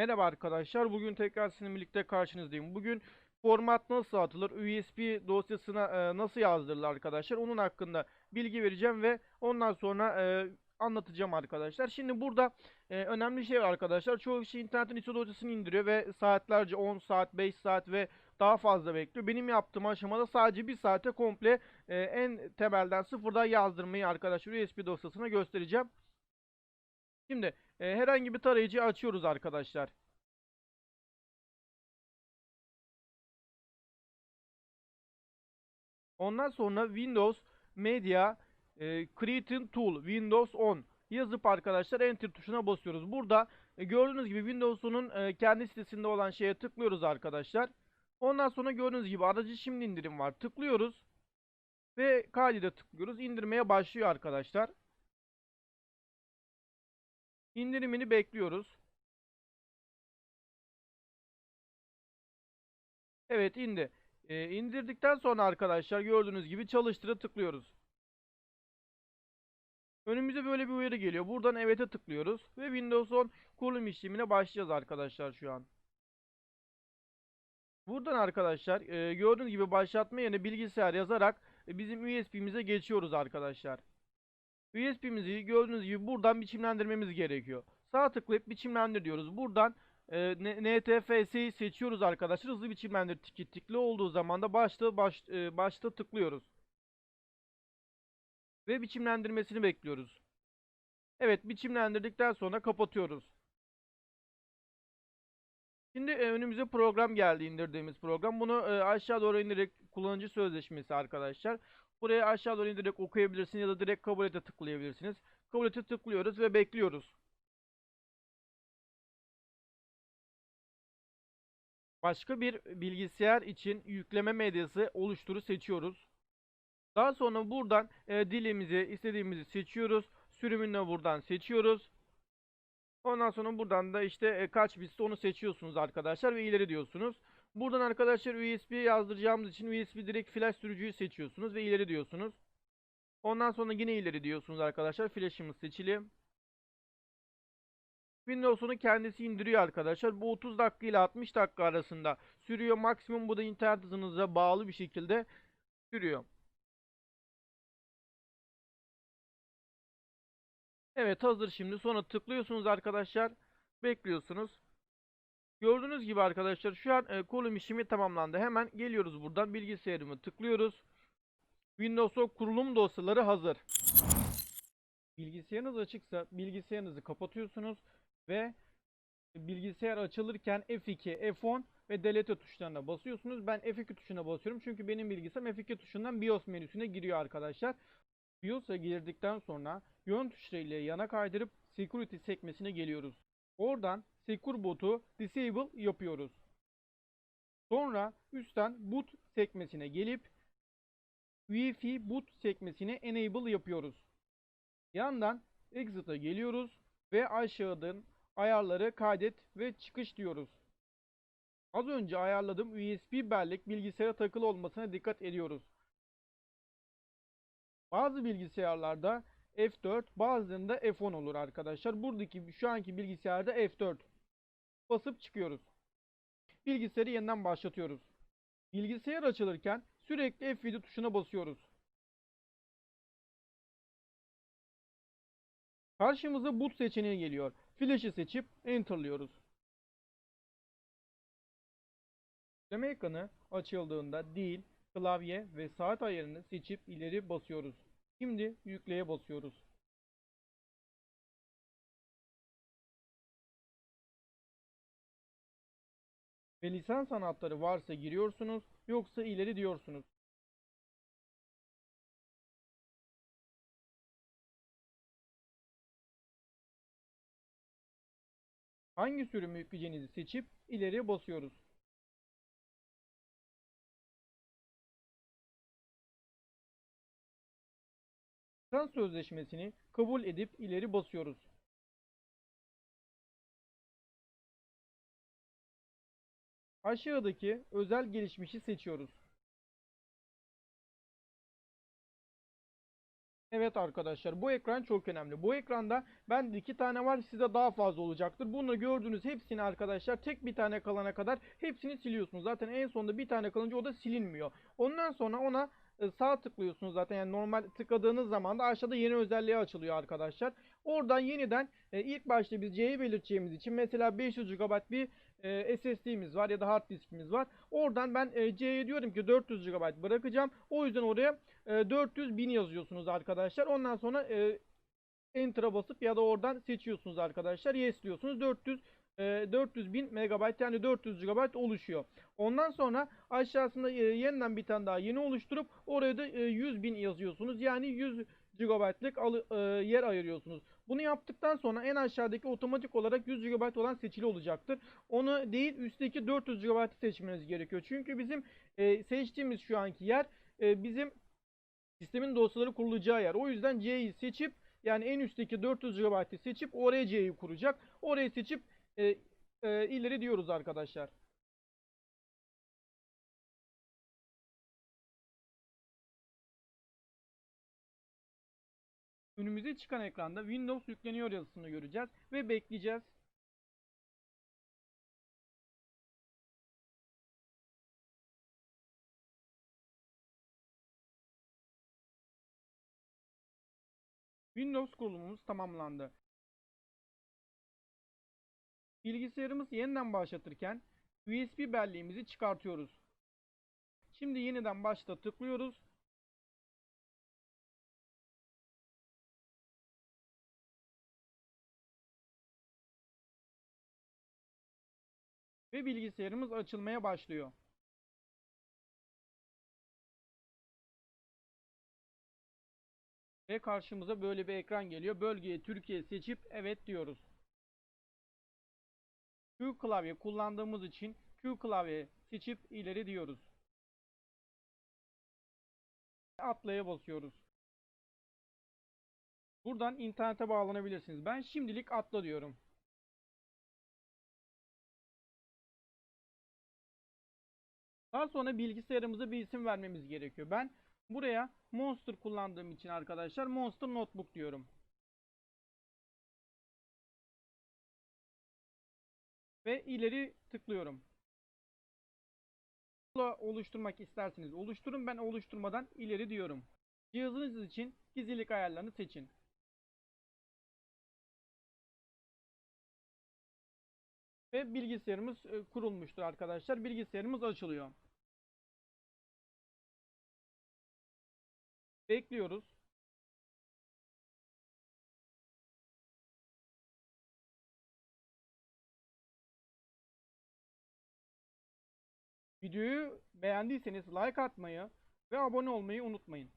Merhaba arkadaşlar. Bugün tekrar sizinle birlikte karşınızdayım. Bugün format nasıl atılır, USB dosyasına e, nasıl yazdırılır arkadaşlar. Onun hakkında bilgi vereceğim ve ondan sonra e, anlatacağım arkadaşlar. Şimdi burada e, önemli şey arkadaşlar. Çoğu kişi internetin ISO dosyasını indiriyor ve saatlerce 10 saat, 5 saat ve daha fazla bekliyor. Benim yaptığım aşamada sadece bir saate komple e, en temelden sıfırdan yazdırmayı arkadaşlar USB dosyasına göstereceğim. Şimdi e, herhangi bir tarayıcı açıyoruz arkadaşlar. Ondan sonra Windows Media e, Creating Tool Windows 10 yazıp arkadaşlar Enter tuşuna basıyoruz. Burada e, gördüğünüz gibi Windows'un e, kendi sitesinde olan şeye tıklıyoruz arkadaşlar. Ondan sonra gördüğünüz gibi aracı şimdi indirim var. Tıklıyoruz ve kaydede tıklıyoruz. İndirmeye başlıyor arkadaşlar. İndirimini bekliyoruz. Evet indi. Ee, indirdikten sonra arkadaşlar gördüğünüz gibi çalıştıra tıklıyoruz. Önümüze böyle bir uyarı geliyor. Buradan evet'e tıklıyoruz ve Windows 10 kurulum işlemine başlayacağız arkadaşlar şu an. Buradan arkadaşlar e, gördüğünüz gibi başlatma yerine bilgisayar yazarak e, bizim USB'mize geçiyoruz arkadaşlar. USB'mizi gördüğünüz gibi buradan biçimlendirmemiz gerekiyor. Sağ tıklayıp biçimlendir diyoruz. Buradan e, NTFS'yi seçiyoruz arkadaşlar. Hızlı biçimlendir tiki tikli olduğu zaman da başta baş, e, başta tıklıyoruz. Ve biçimlendirmesini bekliyoruz. Evet biçimlendirdikten sonra kapatıyoruz. Şimdi e, önümüze program geldi indirdiğimiz program. Bunu e, aşağı doğru indirerek kullanıcı sözleşmesi arkadaşlar. Buraya aşağı doğru indirerek okuyabilirsiniz ya da direkt kabul ete tıklayabilirsiniz. Kabul ete tıklıyoruz ve bekliyoruz. Başka bir bilgisayar için yükleme medyası oluşturu seçiyoruz. Daha sonra buradan e, dilimizi istediğimizi seçiyoruz. Sürümünü buradan seçiyoruz. Ondan sonra buradan da işte e, kaç bitse onu seçiyorsunuz arkadaşlar ve ileri diyorsunuz. Buradan arkadaşlar USB yazdıracağımız için USB direkt flash sürücüyü seçiyorsunuz ve ileri diyorsunuz. Ondan sonra yine ileri diyorsunuz arkadaşlar. Flash'ımız seçili. Windows'unu kendisi indiriyor arkadaşlar. Bu 30 dakika ile 60 dakika arasında sürüyor. Maksimum bu da internet hızınıza bağlı bir şekilde sürüyor. Evet hazır şimdi. Sonra tıklıyorsunuz arkadaşlar. Bekliyorsunuz. Gördüğünüz gibi arkadaşlar şu an e, kolum işimi tamamlandı. Hemen geliyoruz buradan bilgisayarımı tıklıyoruz. Windows'un kurulum dosyaları hazır. Bilgisayarınız açıksa bilgisayarınızı kapatıyorsunuz ve bilgisayar açılırken F2, F10 ve delete tuşlarına basıyorsunuz. Ben F2 tuşuna basıyorum çünkü benim bilgisayarım F2 tuşundan BIOS menüsüne giriyor arkadaşlar. BIOS'a girdikten sonra yön tuşlarıyla yana kaydırıp Security sekmesine geliyoruz. Oradan Secure Boot'u Disable yapıyoruz. Sonra üstten Boot sekmesine gelip Wi-Fi Boot sekmesine Enable yapıyoruz. Yandan Exit'a geliyoruz ve aşağıdan ayarları kaydet ve çıkış diyoruz. Az önce ayarladığım USB bellek bilgisayara takılı olmasına dikkat ediyoruz. Bazı bilgisayarlarda F4 bazılarında F10 olur arkadaşlar. Buradaki şu anki bilgisayarda F4. Basıp çıkıyoruz. Bilgisayarı yeniden başlatıyoruz. Bilgisayar açılırken sürekli F7 tuşuna basıyoruz. Karşımıza boot seçeneği geliyor. Flash'ı seçip enter'lıyoruz. Yükleme ekranı açıldığında dil, klavye ve saat ayarını seçip ileri basıyoruz. Şimdi yükleye basıyoruz. Ve lisans anahtarı varsa giriyorsunuz, yoksa ileri diyorsunuz. Hangi sürümü yükleyeceğinizi seçip ileriye basıyoruz. Lisans sözleşmesini kabul edip ileri basıyoruz. Aşağıdaki özel gelişmişi seçiyoruz. Evet arkadaşlar bu ekran çok önemli. Bu ekranda bende iki tane var size daha fazla olacaktır. Bunu gördüğünüz hepsini arkadaşlar tek bir tane kalana kadar hepsini siliyorsunuz. Zaten en sonunda bir tane kalınca o da silinmiyor. Ondan sonra ona sağ tıklıyorsunuz zaten yani normal tıkladığınız zaman da aşağıda yeni özelliği açılıyor arkadaşlar. Oradan yeniden e, ilk başta biz C'yi belirteceğimiz için mesela 500 GB bir e, SSD'miz var ya da hard diskimiz var. Oradan ben e, C'ye diyorum ki 400 GB bırakacağım. O yüzden oraya e, 400 bin yazıyorsunuz arkadaşlar. Ondan sonra e, Enter'a basıp ya da oradan seçiyorsunuz arkadaşlar. Yes diyorsunuz. 400 e, 400 bin megabayt yani 400 GB oluşuyor. Ondan sonra aşağısında e, yeniden bir tane daha yeni oluşturup oraya da e, 100 bin yazıyorsunuz. Yani 100 GB'lık e, yer ayırıyorsunuz. Bunu yaptıktan sonra en aşağıdaki otomatik olarak 100 GB olan seçili olacaktır. Onu değil üstteki 400 GB'ı seçmeniz gerekiyor. Çünkü bizim e, seçtiğimiz şu anki yer e, bizim sistemin dosyaları kurulacağı yer. O yüzden C'yi seçip yani en üstteki 400 GB'ı seçip oraya C'yi kuracak. Orayı seçip e, e, ileri diyoruz arkadaşlar. Önümüze çıkan ekranda Windows yükleniyor yazısını göreceğiz ve bekleyeceğiz. Windows kurulumumuz tamamlandı. Bilgisayarımız yeniden başlatırken USB belleğimizi çıkartıyoruz. Şimdi yeniden başta tıklıyoruz. Ve bilgisayarımız açılmaya başlıyor. Ve karşımıza böyle bir ekran geliyor. Bölgeye Türkiye seçip evet diyoruz. Q klavye kullandığımız için Q klavye seçip ileri diyoruz. Atlaya basıyoruz. Buradan internete bağlanabilirsiniz. Ben şimdilik atla diyorum. Daha sonra bilgisayarımıza bir isim vermemiz gerekiyor. Ben buraya Monster kullandığım için arkadaşlar Monster Notebook diyorum. Ve ileri tıklıyorum. oluşturmak isterseniz oluşturun. Ben oluşturmadan ileri diyorum. Cihazınız için gizlilik ayarlarını seçin. Ve bilgisayarımız e, kurulmuştur arkadaşlar. Bilgisayarımız açılıyor. Bekliyoruz. Videoyu beğendiyseniz like atmayı ve abone olmayı unutmayın.